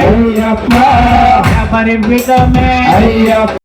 Ayyappa పరిమితమే Ayyappa